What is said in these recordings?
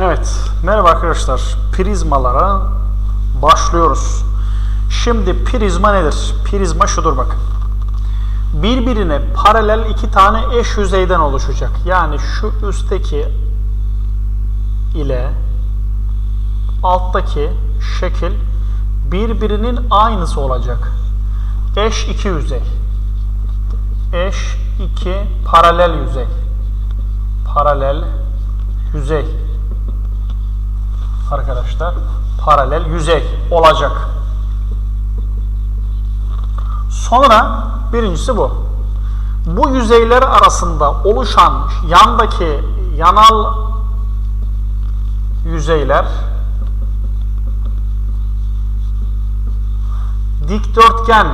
Evet, merhaba arkadaşlar. Prizmalara başlıyoruz. Şimdi prizma nedir? Prizma şudur bakın. Birbirine paralel iki tane eş yüzeyden oluşacak. Yani şu üstteki ile alttaki şekil birbirinin aynısı olacak. Eş iki yüzey. Eş iki paralel yüzey. Paralel yüzey arkadaşlar paralel yüzey olacak. Sonra birincisi bu. Bu yüzeyler arasında oluşan yandaki yanal yüzeyler dikdörtgen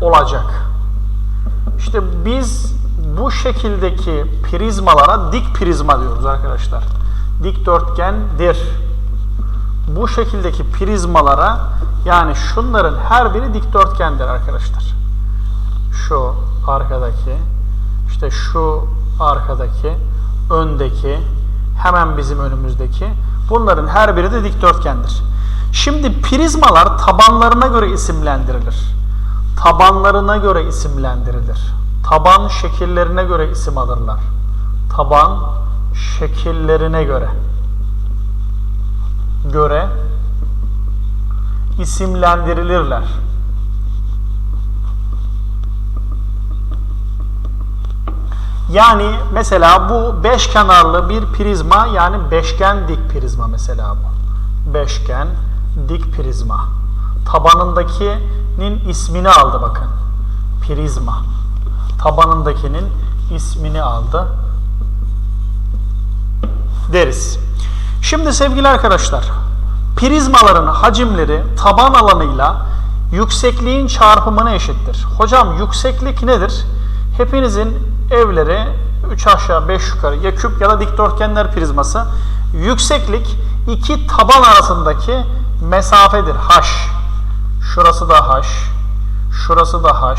olacak. İşte biz bu şekildeki prizmalara dik prizma diyoruz arkadaşlar. Dikdörtgendir. Bu şekildeki prizmalara yani şunların her biri dikdörtgendir arkadaşlar. Şu arkadaki, işte şu arkadaki, öndeki, hemen bizim önümüzdeki bunların her biri de dikdörtgendir. Şimdi prizmalar tabanlarına göre isimlendirilir. Tabanlarına göre isimlendirilir. Taban şekillerine göre isim alırlar. Taban şekillerine göre göre isimlendirilirler. Yani mesela bu beş kenarlı bir prizma yani beşgen dik prizma mesela bu. Beşgen dik prizma. Tabanındakinin ismini aldı bakın. Prizma. Tabanındakinin ismini aldı. Deriz. Şimdi sevgili arkadaşlar, prizmaların hacimleri taban alanıyla yüksekliğin çarpımına eşittir. Hocam yükseklik nedir? Hepinizin evleri 3 aşağı 5 yukarı ya küp ya da dikdörtgenler prizması. Yükseklik iki taban arasındaki mesafedir. H. Şurası da H. Şurası da H.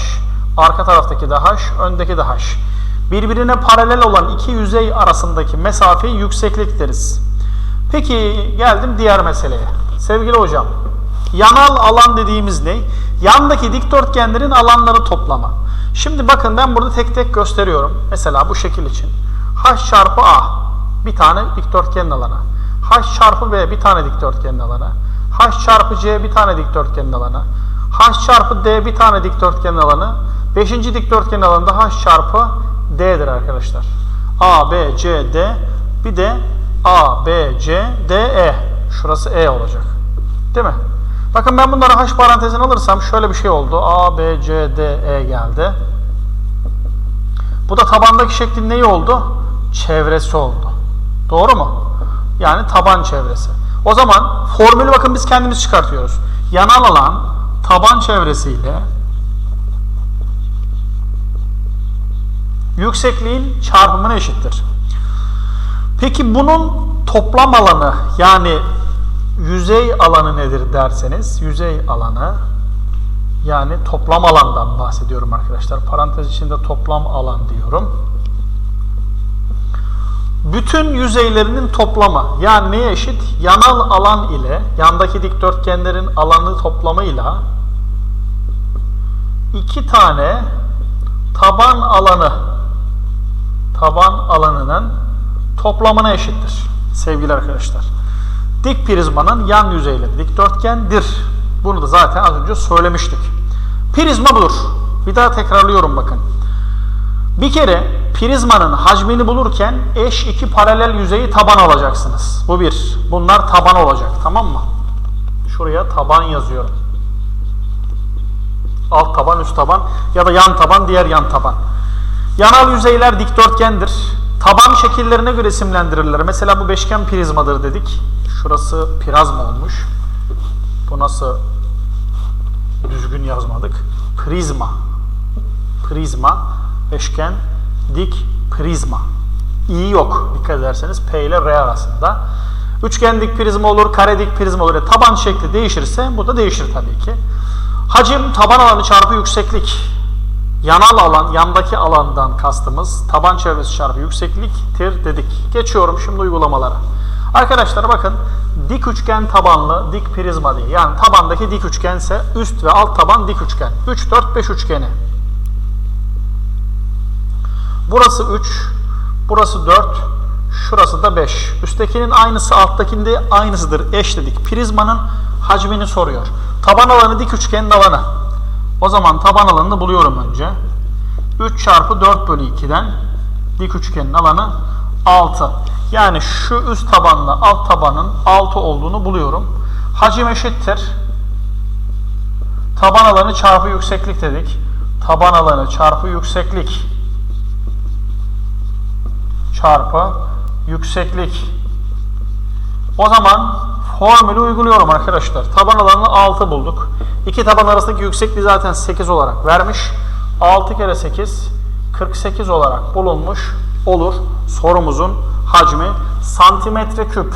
Arka taraftaki de H. Öndeki de H. Birbirine paralel olan iki yüzey arasındaki mesafeyi yükseklik deriz. Peki geldim diğer meseleye. Sevgili hocam, yanal alan dediğimiz ne? Yandaki dikdörtgenlerin alanları toplama. Şimdi bakın ben burada tek tek gösteriyorum. Mesela bu şekil için. H çarpı A bir tane dikdörtgenin alanı. H çarpı B bir tane dikdörtgenin alanı. H çarpı C bir tane dikdörtgenin alanı. H çarpı D bir tane dikdörtgenin alanı. Beşinci dikdörtgenin alanı da H çarpı D'dir arkadaşlar. A, B, C, D bir de A, B, C, D, E. Şurası E olacak. Değil mi? Bakın ben bunları H parantezine alırsam şöyle bir şey oldu. A, B, C, D, E geldi. Bu da tabandaki şeklin neyi oldu? Çevresi oldu. Doğru mu? Yani taban çevresi. O zaman formülü bakın biz kendimiz çıkartıyoruz. Yanal alan taban çevresiyle yüksekliğin çarpımına eşittir. Peki bunun toplam alanı yani yüzey alanı nedir derseniz yüzey alanı yani toplam alandan bahsediyorum arkadaşlar. Parantez içinde toplam alan diyorum. Bütün yüzeylerinin toplamı yani neye eşit? Yanal alan ile yandaki dikdörtgenlerin alanı toplamıyla iki tane taban alanı taban alanının toplamına eşittir sevgili arkadaşlar. Dik prizmanın yan yüzeyleri dikdörtgendir. Bunu da zaten az önce söylemiştik. Prizma budur. Bir daha tekrarlıyorum bakın. Bir kere prizmanın hacmini bulurken eş iki paralel yüzeyi taban alacaksınız. Bu bir. Bunlar taban olacak. Tamam mı? Şuraya taban yazıyorum. Alt taban, üst taban ya da yan taban, diğer yan taban. Yanal yüzeyler dikdörtgendir. Taban şekillerine göre isimlendirirler. Mesela bu beşgen prizmadır dedik. Şurası prizma olmuş. Bu nasıl düzgün yazmadık? Prizma. Prizma, beşgen, dik, prizma. İ yok dikkat ederseniz P ile R arasında. Üçgen dik prizma olur, kare dik prizma olur. E, taban şekli değişirse bu da değişir tabii ki. Hacim taban alanı çarpı yükseklik. Yanal alan, yandaki alandan kastımız taban çevresi çarpı yüksekliktir dedik. Geçiyorum şimdi uygulamalara. Arkadaşlar bakın dik üçgen tabanlı dik prizma diye. Yani tabandaki dik üçgense üst ve alt taban dik üçgen. 3 4 5 üçgeni. Burası 3, burası 4, şurası da 5. Üsttekinin aynısı alttakinde aynısıdır. Eş dedik. Prizmanın hacmini soruyor. Taban alanı dik üçgenin alanı. O zaman taban alanını buluyorum önce. 3 çarpı 4 bölü 2'den dik üçgenin alanı 6. Yani şu üst tabanla alt tabanın 6 olduğunu buluyorum. Hacim eşittir. Taban alanı çarpı yükseklik dedik. Taban alanı çarpı yükseklik çarpı yükseklik. O zaman formülü uyguluyorum arkadaşlar. Taban alanını 6 bulduk. İki taban arasındaki yüksekliği zaten 8 olarak vermiş. 6 kere 8 48 olarak bulunmuş olur. Sorumuzun hacmi santimetre küp.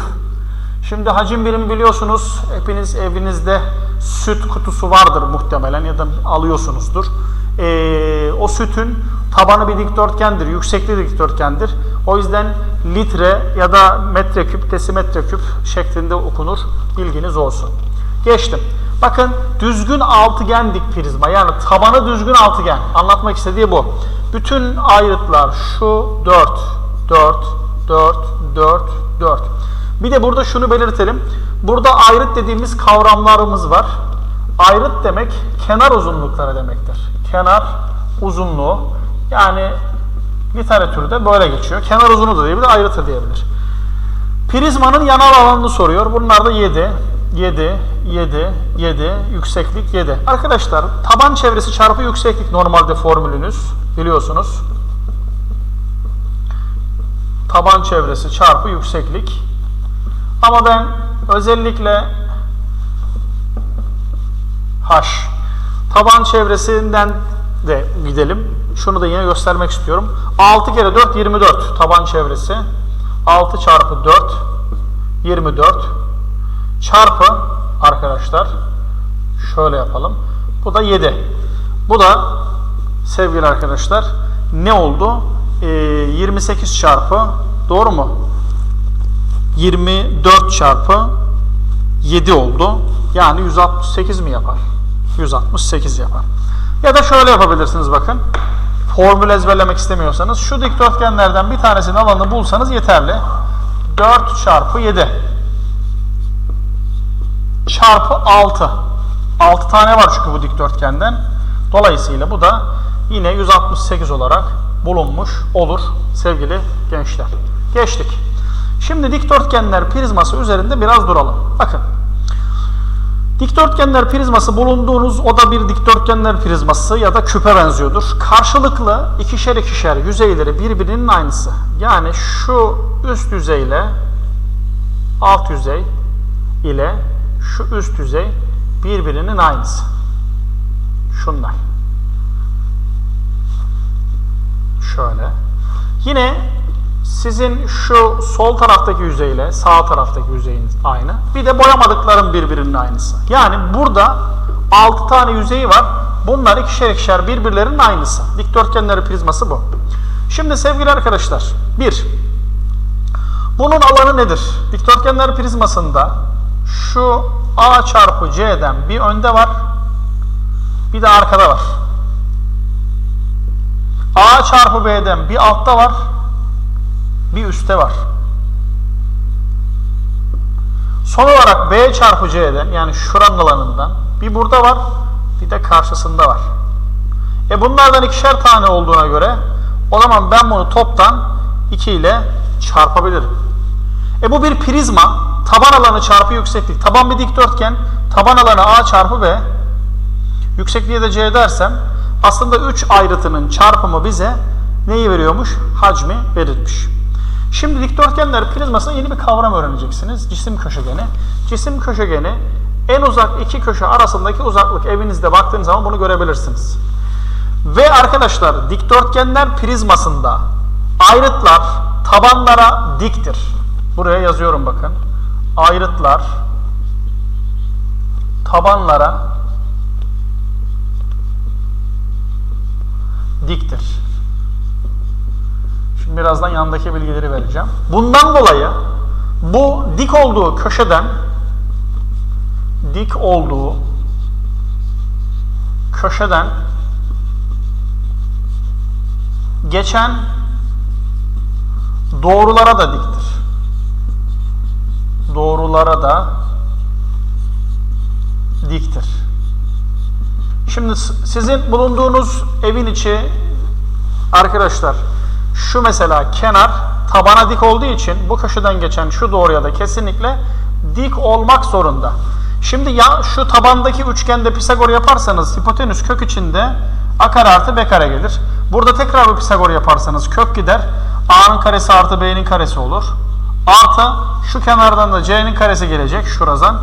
Şimdi hacim birimi biliyorsunuz. Hepiniz evinizde süt kutusu vardır muhtemelen ya da alıyorsunuzdur. Ee, o sütün tabanı bir dikdörtgendir, yüksekliği dikdörtgendir. O yüzden litre ya da metreküp, desimetre küp şeklinde okunur. Bilginiz olsun. Geçtim. Bakın düzgün altıgen dik prizma yani tabanı düzgün altıgen. Anlatmak istediği bu. Bütün ayrıtlar şu 4, 4, 4, 4, 4. Bir de burada şunu belirtelim. Burada ayrıt dediğimiz kavramlarımız var. Ayrıt demek kenar uzunlukları demektir. Kenar uzunluğu yani literatürde böyle geçiyor. Kenar uzunluğu da diyebilir, ayrıtı diyebilir. Prizmanın yanal alanını soruyor. Bunlar da 7, 7, 7, 7, yükseklik 7. Arkadaşlar taban çevresi çarpı yükseklik normalde formülünüz biliyorsunuz. Taban çevresi çarpı yükseklik. Ama ben özellikle H taban çevresinden de gidelim. Şunu da yine göstermek istiyorum. 6 kere 4 24 taban çevresi. 6 çarpı 4 24 çarpı arkadaşlar şöyle yapalım. Bu da 7. Bu da sevgili arkadaşlar ne oldu? Ee, 28 çarpı doğru mu? 24 çarpı 7 oldu. Yani 168 mi yapar? 168 yapar. Ya da şöyle yapabilirsiniz bakın. Formül ezberlemek istemiyorsanız şu dikdörtgenlerden bir tanesinin alanını bulsanız yeterli. 4 çarpı 7 çarpı 6. 6 tane var çünkü bu dikdörtgenden. Dolayısıyla bu da yine 168 olarak bulunmuş olur sevgili gençler. Geçtik. Şimdi dikdörtgenler prizması üzerinde biraz duralım. Bakın. Dikdörtgenler prizması bulunduğunuz oda bir dikdörtgenler prizması ya da küpe benziyordur. Karşılıklı ikişer ikişer yüzeyleri birbirinin aynısı. Yani şu üst yüzeyle alt yüzey ile şu üst yüzey birbirinin aynısı. Şunlar. Şöyle. Yine sizin şu sol taraftaki yüzeyle sağ taraftaki yüzeyin aynı. Bir de boyamadıkların birbirinin aynısı. Yani burada 6 tane yüzeyi var. Bunlar ikişer ikişer birbirlerinin aynısı. Dikdörtgenleri prizması bu. Şimdi sevgili arkadaşlar, bir, bunun alanı nedir? Dikdörtgenler prizmasında şu A çarpı C'den bir önde var, bir de arkada var. A çarpı B'den bir altta var, bir üstte var. Son olarak B çarpı C'den yani şuranın alanından bir burada var, bir de karşısında var. E bunlardan ikişer tane olduğuna göre o zaman ben bunu toptan 2 ile çarpabilirim. E bu bir prizma. Taban alanı çarpı yükseklik. Taban bir dikdörtgen. Taban alanı A çarpı B. Yüksekliğe de C dersem aslında 3 ayrıtının çarpımı bize neyi veriyormuş? Hacmi verilmiş. Şimdi dikdörtgenler prizmasına yeni bir kavram öğreneceksiniz. Cisim köşegeni. Cisim köşegeni en uzak iki köşe arasındaki uzaklık. Evinizde baktığınız zaman bunu görebilirsiniz. Ve arkadaşlar dikdörtgenler prizmasında ayrıtlar tabanlara diktir. Buraya yazıyorum bakın. Ayrıtlar tabanlara diktir. Şimdi birazdan yanındaki bilgileri vereceğim. Bundan dolayı Bu dik olduğu köşeden dik olduğu köşeden geçen doğrulara da diktir. Doğrulara da diktir. Şimdi sizin bulunduğunuz evin içi arkadaşlar şu mesela kenar tabana dik olduğu için bu köşeden geçen şu doğruya da kesinlikle dik olmak zorunda. Şimdi ya şu tabandaki üçgende Pisagor yaparsanız hipotenüs kök içinde a kare artı b kare gelir. Burada tekrar bir Pisagor yaparsanız kök gider. a'nın karesi artı b'nin karesi olur. Artı şu kenardan da c'nin karesi gelecek şuradan.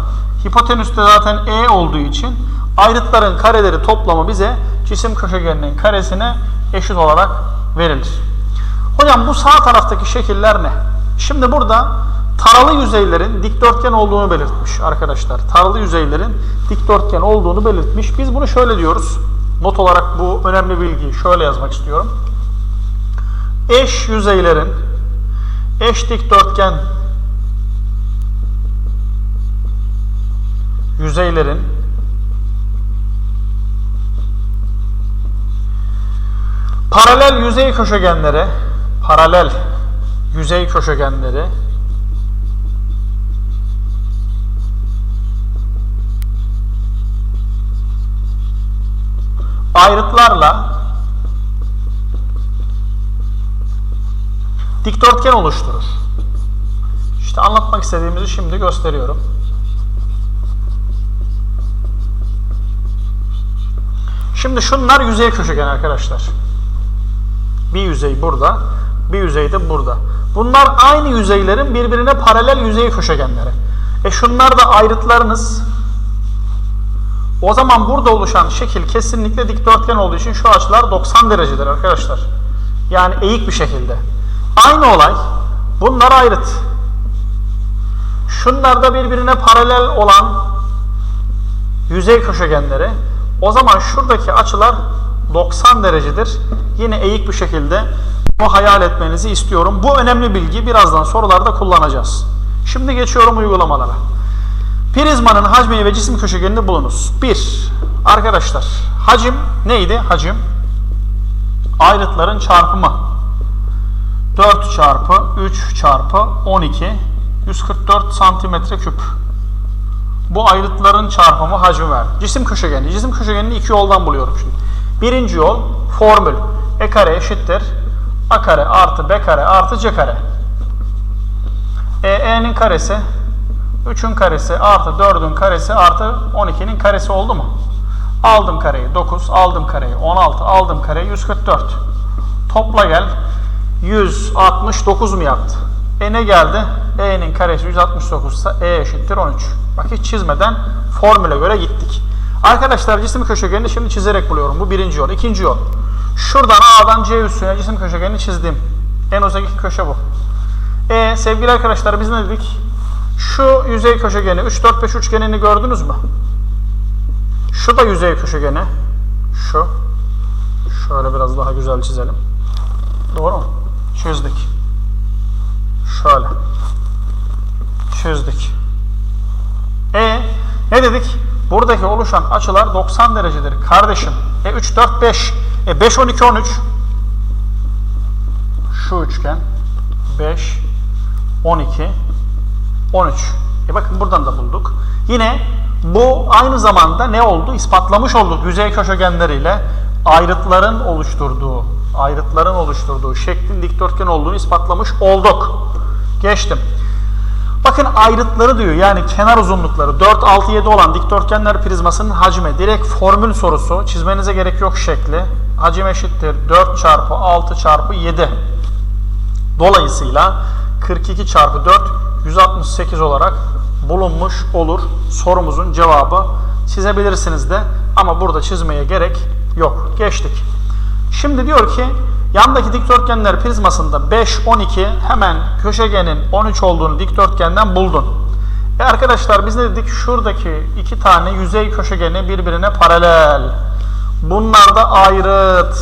Hipotenüste zaten e olduğu için ayrıtların kareleri toplamı bize cisim köşegeninin karesine eşit olarak verilir. Hocam bu sağ taraftaki şekiller ne? Şimdi burada taralı yüzeylerin dikdörtgen olduğunu belirtmiş arkadaşlar. Taralı yüzeylerin dikdörtgen olduğunu belirtmiş. Biz bunu şöyle diyoruz. Not olarak bu önemli bilgiyi şöyle yazmak istiyorum. Eş yüzeylerin eş dikdörtgen. Yüzeylerin. Paralel yüzey köşegenleri. Paralel yüzey köşegenleri. Ayrıtlarla dikdörtgen oluşturur. İşte anlatmak istediğimizi şimdi gösteriyorum. Şimdi şunlar yüzey köşegen arkadaşlar. Bir yüzey burada, bir yüzey de burada. Bunlar aynı yüzeylerin birbirine paralel yüzey köşegenleri. E şunlar da ayrıtlarınız. O zaman burada oluşan şekil kesinlikle dikdörtgen olduğu için şu açılar 90 derecedir arkadaşlar. Yani eğik bir şekilde. Aynı olay. Bunlar ayrıt. Şunlar da birbirine paralel olan yüzey köşegenleri. O zaman şuradaki açılar 90 derecedir. Yine eğik bir şekilde bu hayal etmenizi istiyorum. Bu önemli bilgi birazdan sorularda kullanacağız. Şimdi geçiyorum uygulamalara. Prizmanın hacmini ve cisim köşegenini bulunuz. 1. Arkadaşlar hacim neydi? Hacim ayrıtların çarpımı. 4 çarpı 3 çarpı 12 144 santimetre küp. Bu ayrıtların çarpımı hacmi ver. Cisim köşegeni. Cisim köşegenini iki yoldan buluyorum şimdi. Birinci yol formül. E kare eşittir. A kare artı B kare artı C kare. E, E'nin karesi 3'ün karesi artı 4'ün karesi artı 12'nin karesi oldu mu? Aldım kareyi 9, aldım kareyi 16, aldım kareyi 144. Topla gel. 169 mu yaptı? E ne geldi? E'nin karesi 169 ise E eşittir 13. Bak hiç çizmeden formüle göre gittik. Arkadaşlar cisim köşegenini şimdi çizerek buluyorum. Bu birinci yol. İkinci yol. Şuradan A'dan C üstüne cisim köşegenini çizdim. En uzaktaki köşe bu. E sevgili arkadaşlar biz ne dedik? Şu yüzey köşegeni 3 4 5 üçgenini gördünüz mü? Şu da yüzey köşegeni. Şu. Şöyle biraz daha güzel çizelim. Doğru mu? Çizdik. Şöyle. Çizdik. E ne dedik? Buradaki oluşan açılar 90 derecedir kardeşim. E 3 4 5. E 5 12 13. Şu üçgen 5 12 13. E bakın buradan da bulduk. Yine bu aynı zamanda ne oldu? İspatlamış olduk yüzey köşegenleriyle ayrıtların oluşturduğu, ayrıtların oluşturduğu şeklin dikdörtgen olduğunu ispatlamış olduk. Geçtim. Bakın ayrıtları diyor yani kenar uzunlukları 4, 6, 7 olan dikdörtgenler prizmasının hacmi direkt formül sorusu çizmenize gerek yok şekli. Hacim eşittir 4 çarpı 6 çarpı 7. Dolayısıyla 42 çarpı 4 168 olarak bulunmuş olur. Sorumuzun cevabı çizebilirsiniz de ama burada çizmeye gerek yok. Geçtik. Şimdi diyor ki yandaki dikdörtgenler prizmasında 5, 12 hemen köşegenin 13 olduğunu dikdörtgenden buldun. E arkadaşlar biz ne dedik? Şuradaki iki tane yüzey köşegeni birbirine paralel. Bunlar da ayrıt.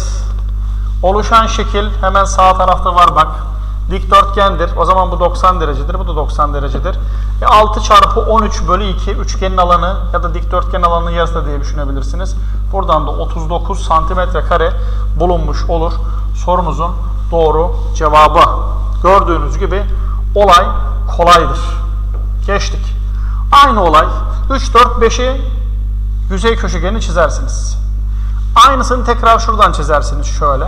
Oluşan şekil hemen sağ tarafta var bak. Dikdörtgendir. O zaman bu 90 derecedir. Bu da 90 derecedir. E 6 çarpı 13 bölü 2 üçgenin alanı ya da dikdörtgen alanının yarısı diye düşünebilirsiniz. Buradan da 39 santimetre kare bulunmuş olur. Sorunuzun doğru cevabı. Gördüğünüz gibi olay kolaydır. Geçtik. Aynı olay 3, 4, 5'i yüzey köşegeni çizersiniz. Aynısını tekrar şuradan çizersiniz şöyle.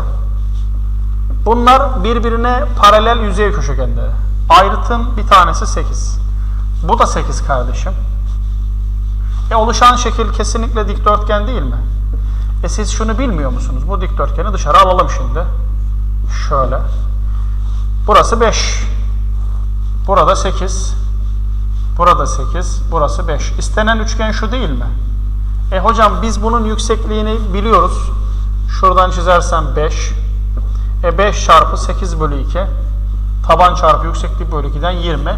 Bunlar birbirine paralel yüzey köşegenleri. Ayrıtın bir tanesi 8. Bu da 8 kardeşim. E oluşan şekil kesinlikle dikdörtgen değil mi? E siz şunu bilmiyor musunuz? Bu dikdörtgeni dışarı alalım şimdi. Şöyle. Burası 5. Burada 8. Burada 8. Burası 5. İstenen üçgen şu değil mi? E hocam biz bunun yüksekliğini biliyoruz. Şuradan çizersem 5. E 5 çarpı 8 bölü 2. Taban çarpı yükseklik bölü 2'den 20.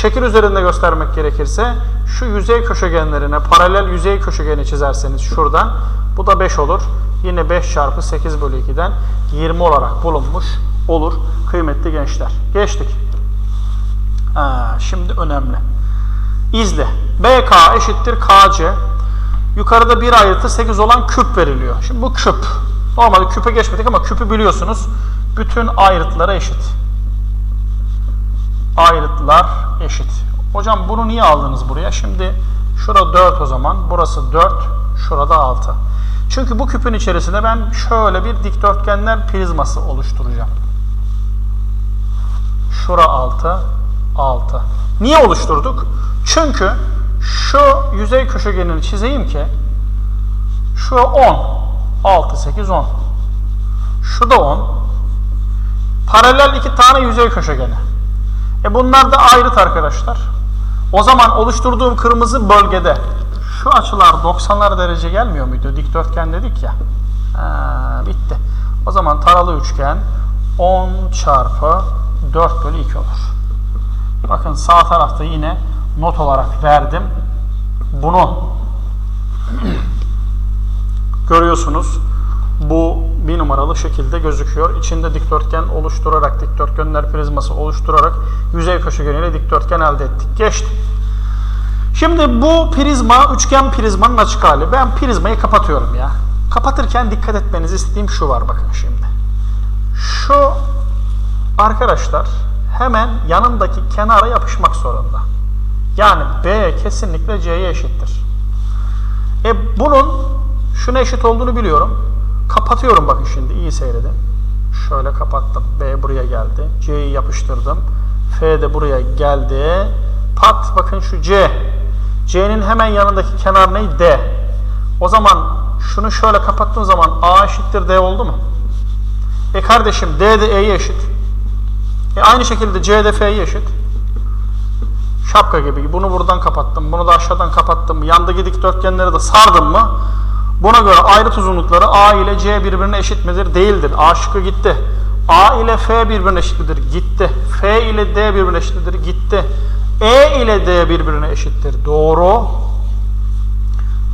Şekil üzerinde göstermek gerekirse şu yüzey köşegenlerine paralel yüzey köşegeni çizerseniz şuradan bu da 5 olur. Yine 5 çarpı 8 bölü 2'den 20 olarak bulunmuş olur kıymetli gençler. Geçtik. Ha, şimdi önemli. İzle. BK eşittir KC. Yukarıda bir ayrıtı 8 olan küp veriliyor. Şimdi bu küp. Normalde küpe geçmedik ama küpü biliyorsunuz. Bütün ayrıtlara eşit. Ayrıtlar eşit. Hocam bunu niye aldınız buraya? Şimdi şurada 4 o zaman. Burası 4. Şurada 6. Çünkü bu küpün içerisinde ben şöyle bir dikdörtgenler prizması oluşturacağım. Şura 6, 6. Niye oluşturduk? Çünkü şu yüzey köşegenini çizeyim ki şu 10. 6, 8, 10. Şu da 10. Paralel iki tane yüzey köşegeni. E bunlar da ayrıt arkadaşlar. O zaman oluşturduğum kırmızı bölgede şu açılar 90'lar derece gelmiyor muydu? Dikdörtgen dedik ya. Ha, bitti. O zaman taralı üçgen 10 çarpı 4 bölü 2 olur. Bakın sağ tarafta yine not olarak verdim. Bunu görüyorsunuz. Bu bir numaralı şekilde gözüküyor. İçinde dikdörtgen oluşturarak, dikdörtgenler prizması oluşturarak yüzey köşegeniyle dikdörtgen elde ettik. Geçti. Şimdi bu prizma, üçgen prizmanın açık hali. Ben prizmayı kapatıyorum ya. Kapatırken dikkat etmenizi istediğim şu var bakın şimdi. Şu arkadaşlar hemen yanındaki kenara yapışmak zorunda. Yani B kesinlikle C'ye eşittir. E bunun şuna eşit olduğunu biliyorum. Kapatıyorum bakın şimdi iyi seyredin. Şöyle kapattım. B buraya geldi. C'yi yapıştırdım. F de buraya geldi. Pat bakın şu C. C'nin hemen yanındaki kenar ne? D. O zaman şunu şöyle kapattığım zaman A eşittir D oldu mu? E kardeşim D de E'ye eşit. E aynı şekilde C de F'ye eşit. Şapka gibi. Bunu buradan kapattım. Bunu da aşağıdan kapattım. Yandaki dikdörtgenleri de sardım mı? Buna göre ayrıt uzunlukları A ile C birbirine eşit midir? Değildir. A şıkkı gitti. A ile F birbirine eşit midir? Gitti. F ile D birbirine eşit midir? Gitti. E ile D birbirine eşittir. Doğru.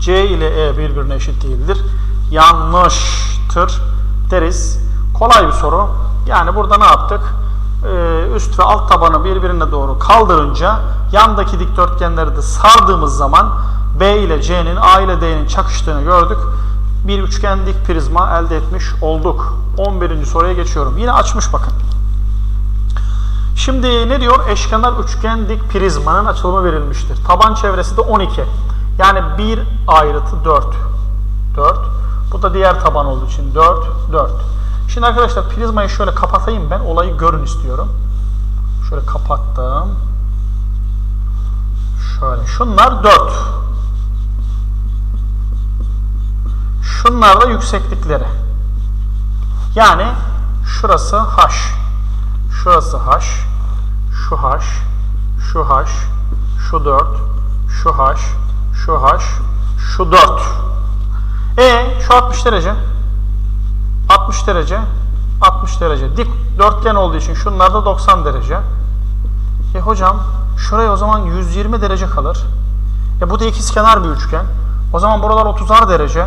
C ile E birbirine eşit değildir. Yanlıştır deriz. Kolay bir soru. Yani burada ne yaptık? Ee, üst ve alt tabanı birbirine doğru kaldırınca yandaki dikdörtgenleri de sardığımız zaman B ile C'nin A ile D'nin çakıştığını gördük. Bir üçgen dik prizma elde etmiş olduk. 11. soruya geçiyorum. Yine açmış bakın. Şimdi ne diyor? Eşkenar üçgen dik prizmanın açılımı verilmiştir. Taban çevresi de 12. Yani bir ayrıtı 4. 4. Bu da diğer taban olduğu için 4, 4. Şimdi arkadaşlar prizmayı şöyle kapatayım ben. Olayı görün istiyorum. Şöyle kapattım. Şöyle. Şunlar 4. Şunlar yükseklikleri. Yani şurası H. Şurası H. Şu H. Şu H. Şu 4. Şu H. Şu H. Şu 4. E şu 60 derece. 60 derece. 60 derece. Dik dörtgen olduğu için şunlar da 90 derece. E hocam şuraya o zaman 120 derece kalır. E bu da ikizkenar bir üçgen. O zaman buralar 30'ar derece.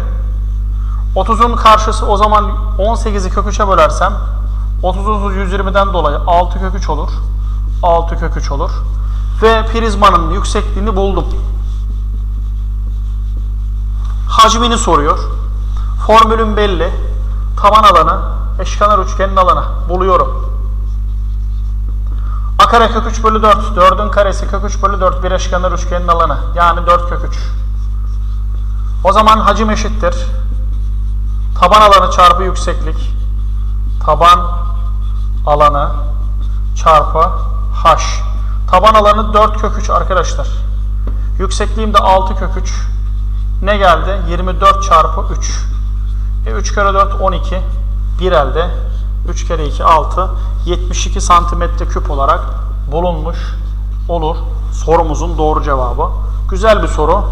30'un karşısı o zaman 18'i kök 3'e bölersem 30 30 120'den dolayı 6 kök 3 olur. 6 kök 3 olur. Ve prizmanın yüksekliğini buldum. Hacmini soruyor. Formülün belli. Taban alanı eşkenar üçgenin alanı. Buluyorum. A kare kök 3 bölü 4. 4'ün karesi kök 3 bölü 4 bir eşkenar üçgenin alanı. Yani 4 kök 3. O zaman hacim eşittir. Taban alanı çarpı yükseklik. Taban alanı çarpı h. Taban alanı 4 kök 3 arkadaşlar. Yüksekliğim de 6 kök 3. Ne geldi? 24 çarpı 3. E 3 kere 4 12. Bir elde 3 kere 2 6. 72 santimetre küp olarak bulunmuş olur. Sorumuzun doğru cevabı. Güzel bir soru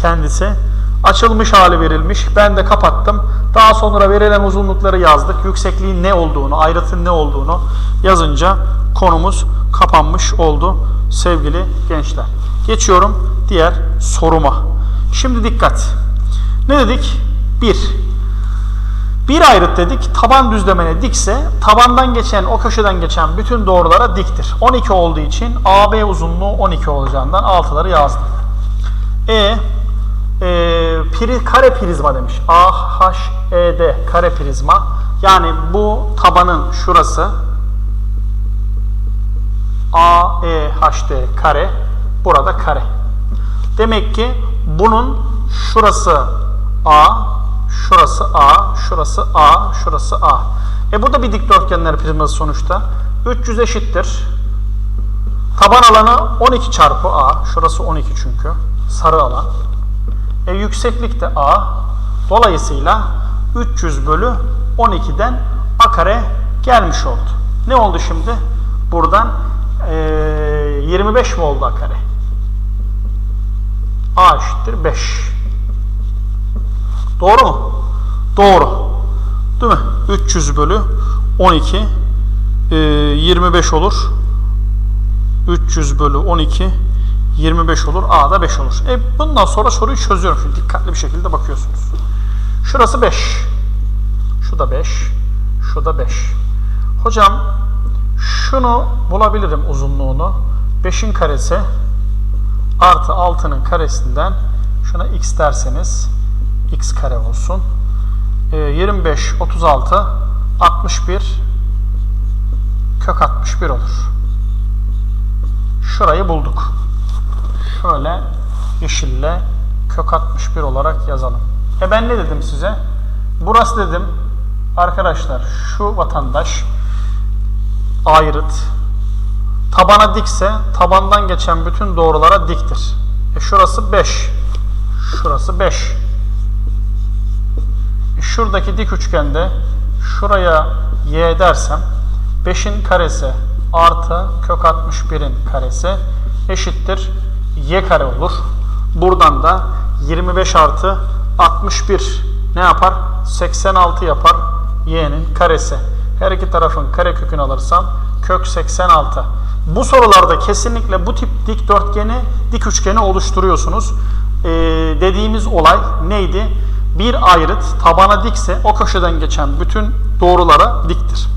kendisi. Açılmış hali verilmiş. Ben de kapattım. Daha sonra verilen uzunlukları yazdık. Yüksekliğin ne olduğunu, ayrıtın ne olduğunu yazınca konumuz kapanmış oldu sevgili gençler. Geçiyorum diğer soruma. Şimdi dikkat. Ne dedik? 1. Bir ayrıt dedik. Taban düzlemene dikse tabandan geçen o köşeden geçen bütün doğrulara diktir. 12 olduğu için AB uzunluğu 12 olacağından 6'ları yazdım. E, e piri, kare prizma demiş. AHED kare prizma. Yani bu tabanın şurası AEHD kare. Burada kare. Demek ki bunun şurası A, şurası A, şurası A, şurası A. E bu da bir dikdörtgenler prizması sonuçta. 300 eşittir. Taban alanı 12 çarpı A. Şurası 12 çünkü. Sarı alan. Yükseklik de A. Dolayısıyla 300 bölü 12'den A kare gelmiş oldu. Ne oldu şimdi? Buradan e, 25 mi oldu A kare? A eşittir 5. Doğru mu? Doğru. Değil mi? 300 bölü 12 e, 25 olur. 300 bölü 12 25 olur. A da 5 olur. E bundan sonra soruyu çözüyorum. Şimdi dikkatli bir şekilde bakıyorsunuz. Şurası 5. Şu da 5. Şu da 5. Hocam şunu bulabilirim uzunluğunu. 5'in karesi artı 6'nın karesinden şuna x derseniz x kare olsun. E, 25, 36, 61 kök 61 olur. Şurayı bulduk. Şöyle yeşille kök 61 olarak yazalım. E ben ne dedim size? Burası dedim arkadaşlar şu vatandaş ayrıt tabana dikse tabandan geçen bütün doğrulara diktir. E şurası 5. Şurası 5. E şuradaki dik üçgende şuraya y dersem 5'in karesi artı kök 61'in karesi eşittir y kare olur. Buradan da 25 artı 61 ne yapar? 86 yapar y'nin karesi. Her iki tarafın kare kökünü alırsam kök 86. Bu sorularda kesinlikle bu tip dikdörtgeni, dik üçgeni oluşturuyorsunuz. Ee, dediğimiz olay neydi? Bir ayrıt tabana dikse o köşeden geçen bütün doğrulara diktir.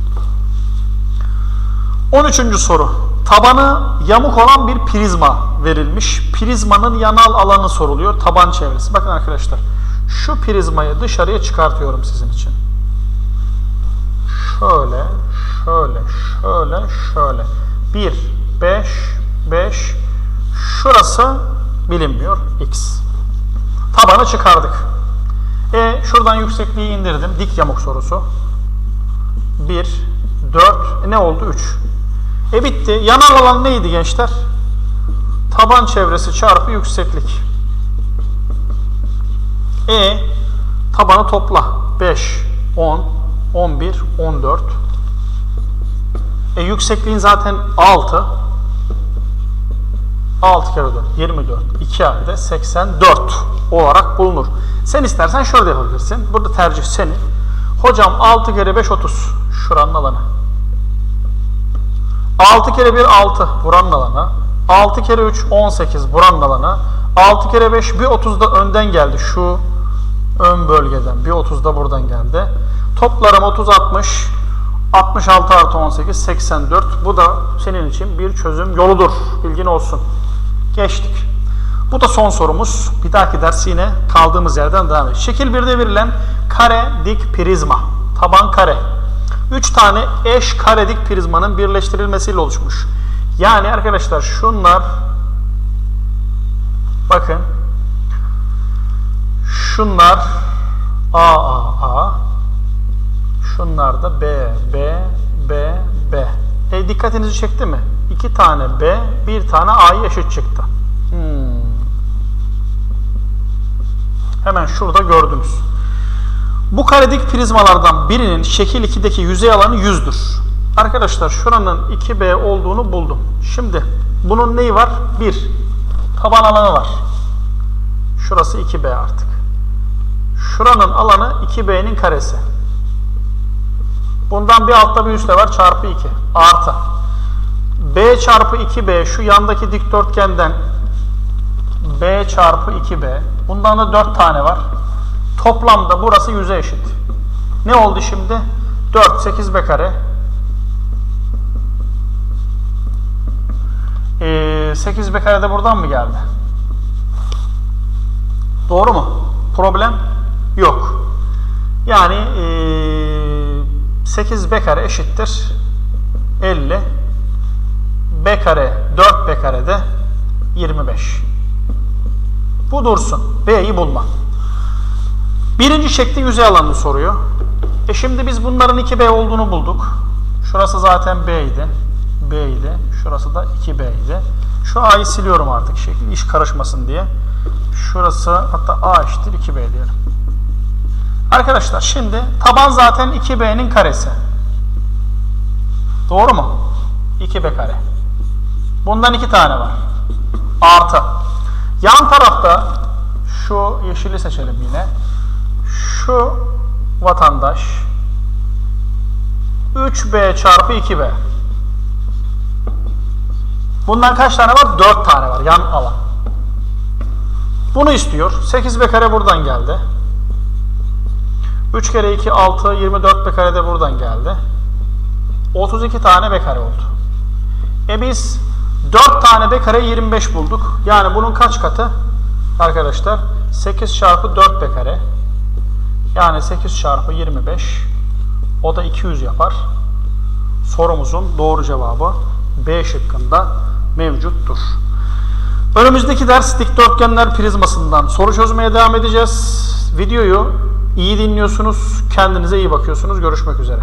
13. soru. Tabanı yamuk olan bir prizma verilmiş. Prizmanın yanal alanı soruluyor. Taban çevresi. Bakın arkadaşlar. Şu prizmayı dışarıya çıkartıyorum sizin için. Şöyle, şöyle, şöyle, şöyle. 1, 5, 5. Şurası bilinmiyor. X. Tabanı çıkardık. E şuradan yüksekliği indirdim. Dik yamuk sorusu. 1, 4. E, ne oldu? 3. E bitti. Yanal alan neydi gençler? Taban çevresi çarpı yükseklik. E tabanı topla. 5, 10, 11, 14. E yüksekliğin zaten 6. 6 kere 4, 24. 2 halde 84 olarak bulunur. Sen istersen şöyle yapabilirsin. Burada tercih senin. Hocam 6 kere 5, 30. Şuranın alanı. 6 kere 1 6 buranın alanı. 6 kere 3 18 buranın alanı. 6 kere 5 bir 30 da önden geldi şu ön bölgeden. Bir 30 da buradan geldi. Toplarım 30 60. 66 artı 18 84. Bu da senin için bir çözüm yoludur. Bilgin olsun. Geçtik. Bu da son sorumuz. Bir dahaki ders yine kaldığımız yerden devam edeceğiz. Şekil 1'de verilen kare dik prizma. Taban kare. 3 tane eş kare dik prizmanın birleştirilmesiyle oluşmuş. Yani arkadaşlar şunlar bakın şunlar A A A şunlar da B B B B. E, dikkatinizi çekti mi? İki tane B, bir tane A'yı eşit çıktı. Hmm. Hemen şurada gördünüz. Bu karedik prizmalardan birinin şekil 2'deki yüzey alanı 100'dür. Arkadaşlar şuranın 2B olduğunu buldum. Şimdi bunun neyi var? 1. Taban alanı var. Şurası 2B artık. Şuranın alanı 2B'nin karesi. Bundan bir altta bir üstte var çarpı 2 artı. B çarpı 2B şu yandaki dikdörtgenden B çarpı 2B. Bundan da 4 tane var. Toplamda burası 100'e eşit. Ne oldu şimdi? 4, 8B kare. Ee, 8B kare de buradan mı geldi? Doğru mu? Problem yok. Yani ee, 8B kare eşittir 50. B kare 4B kare de 25. Bu dursun. B'yi bulma. Birinci şekli yüzey alanını soruyor. E şimdi biz bunların 2B olduğunu bulduk. Şurası zaten B idi. B idi. Şurası da 2B idi. Şu A'yı siliyorum artık şekil iş karışmasın diye. Şurası hatta A eşittir 2B diyelim. Arkadaşlar şimdi taban zaten 2B'nin karesi. Doğru mu? 2B kare. Bundan iki tane var. Artı. Yan tarafta şu yeşili seçelim yine. Şu vatandaş 3B çarpı 2B. Bundan kaç tane var? 4 tane var yan alan. Bunu istiyor. 8B kare buradan geldi. 3 kere 2 6 24B kare de buradan geldi. 32 tane B kare oldu. E biz 4 tane B kare 25 bulduk. Yani bunun kaç katı? Arkadaşlar 8 çarpı 4 B kare. Yani 8 çarpı 25. O da 200 yapar. Sorumuzun doğru cevabı B şıkkında mevcuttur. Önümüzdeki ders dikdörtgenler prizmasından soru çözmeye devam edeceğiz. Videoyu iyi dinliyorsunuz. Kendinize iyi bakıyorsunuz. Görüşmek üzere.